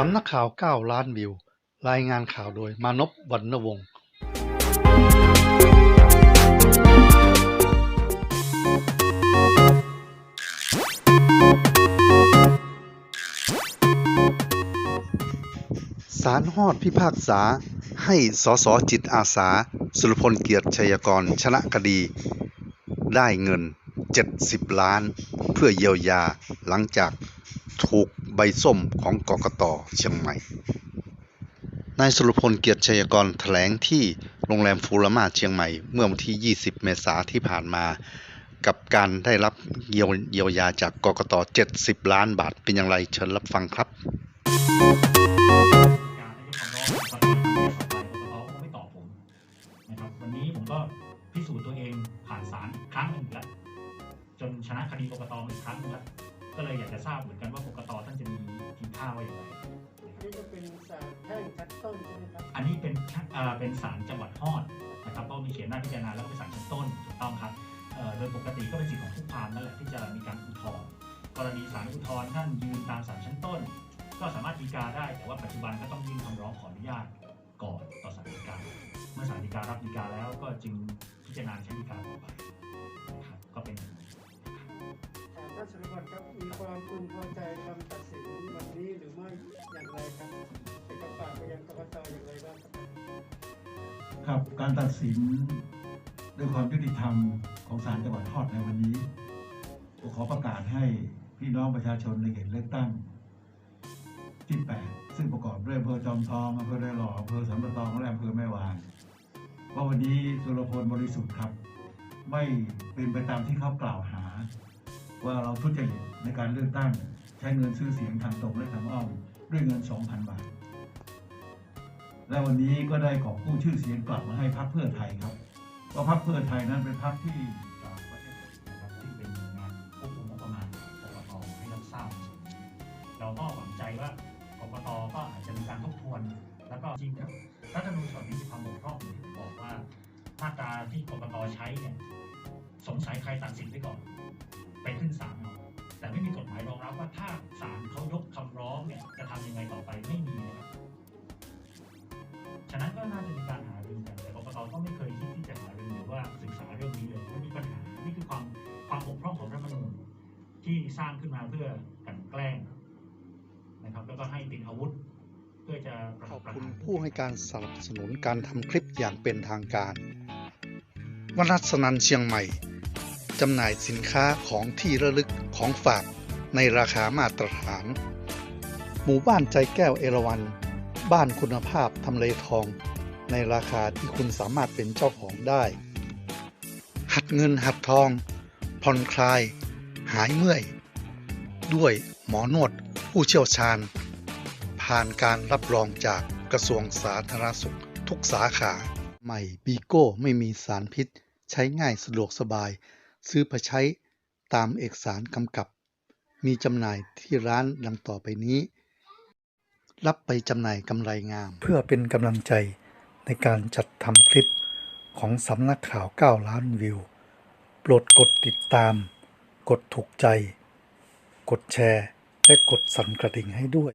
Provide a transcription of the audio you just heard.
สำนักข่าว 9 ล้านวิว รายงานข่าวโดย มานพวรรณวงศ์ศาลฮอดพิพากษาให้สสจิตอาสา สุรพลเกียรติชัยกร ชนะคดี ได้เงิน 70 ล้าน เพื่อเยียวยาหลังจากถูก ใบส้มของกกตเชียงใหม่ นายสุรพลเกียรติชัยกรแถลงที่โรงแรมฟูรามาเชียงใหม่ เมื่อวันที่ 20 เมษายนที่ผ่านมา กับการได้รับเยียวเยียวยาจากกกต 70 ล้านบาทเป็นอย่างไรเชิญรับฟังครับการให้คำร้องปฏิบัติตามต่อไปกกตก็ไม่ตอบผมนะครับวันนี้ผมก็พิสูจน์ตัวเองผ่านศาลครั้งหนึ่งแล้วจนชนะคดีกกตอีกครั้งหนึ่งแล้ว ก็เลยอยากจะทราบเหมือนกันว่ากกตท่านจะมีทีท่าว่าอย่างไรนี่ก็เป็นศาลแพ่งชั้นต้นใช่ไหมครับ อันนี้เป็นอ่าเป็นศาลจังหวัดฮอดนะครับก็มีเขียนหน้าพิจารณาแล้วก็เป็นศาลชั้นต้นถูกต้องครับเอ่อโดยปกติก็เป็นสิทธิของผู้พานนั่นแหละที่จะมีการอุทธรณ์กรณีศาลอุทธรณ์ท่านยืนตามศาลชั้นต้น ก็สามารถฎีกาได้ แต่ว่าปัจจุบันก็ต้องยื่นคำร้องขออนุญาตก่อนต่อศาลฎีกา เมื่อศาลฎีการับฎีกาแล้วก็จึงพิจารณาใช้ฎีกาต่อไป งพอใจคำตัดสินวันนี้หรือไม่อย่างไรครับเป็นคำฝากไปยังกกตอย่างไรบ้างครับครับการตัดสินด้วยความยุติธรรมของศาลจังหวัดฮอดในวันนี้ผมขอประกาศให้พี่น้องประชาชนในเขตเลือกตั้งที่ 8 ซึ่งประกอบด้วยอำเภอจอมทองอำเภอไรหล่ออำเภอสันปะตองและอำเภอแม่วางว่าวันนี้สุรพลบริสุทธิ์ครับ ไม่เป็นไปตามที่เขากล่าวหา ว่าเราทุจริตในการเลือกตั้ง ใช้เงินซื้อเสียงทางตรงและทางอ้อมด้วยเงิน 2,000 บาท และวันนี้ก็ได้ขอบกู้ชื่อเสียงกลับมาให้พรรคเพื่อไทยครับว่าพรรคเพื่อไทยนั้นเป็นพรรคที่จากประเทศนะครับซึ่เป็นหน่วยงานควบคุมงบประมาณกกตให้รับทราบเราก็หวังใจว่ากกตก็อาจจะมีการทบทวน แล้วก็จริงครับรัฐธรรมนูญฉบับนี้มีความบกพร่องบอกว่ามาตราที่กกตใช้เนี่ยสงสัยใครตัดสินไปก่อน ไปขึ้นศาลเอาแต่ไม่มีกฎหมายรองรับว่าถ้าศาลเขายกคำร้องเนี่ยจะทำยังไงต่อไปไม่มีนะครับฉะนั้นก็น่าจะมีการหารือกันแต่กรกตก็ไม่เคยคิดที่จะหารือหรือว่าศึกษาเรื่องนี้เลยมันมีปัญหานี่คือความความบกพร่องของรัฐธรรมนูญที่สร้างขึ้นมาเพื่อกันแกล้งนะครับ แล้วก็ให้ติดอาวุธเพื่อจะประขอบคุณผู้ให้การสนับสนุนการทำคลิปอย่างเป็นทางการวนัสนันเชียงใหม่ จำหน่ายสินค้าของที่ระลึกของฝากในราคามาตรฐาน หมู่บ้านใจแก้วเอราวัน บ้านคุณภาพทำเลทอง ในราคาที่คุณสามารถเป็นเจ้าของได้ หัดเงินหัดทองผ่อนคลาย หายเมื่อย ด้วยหมอนวดผู้เชี่ยวชาญ ผ่านการรับรองจากกระทรวงสาธารณสุขทุกสาขา ใหม่บีโก้ไม่มีสารพิษ ใช้ง่ายสะดวกสบาย ซื้อไปใช้ตามเอกสารกำกับ มีจำหน่ายที่ร้านดังต่อไปนี้ รับไปจำหน่ายกำไรงาม เพื่อเป็นกำลังใจในการจัดทำคลิปของสำนักข่าว 9 ล้านวิว โปรดกดติดตาม กดถูกใจ กดแชร์ และกดสั่นกระดิ่งให้ด้วย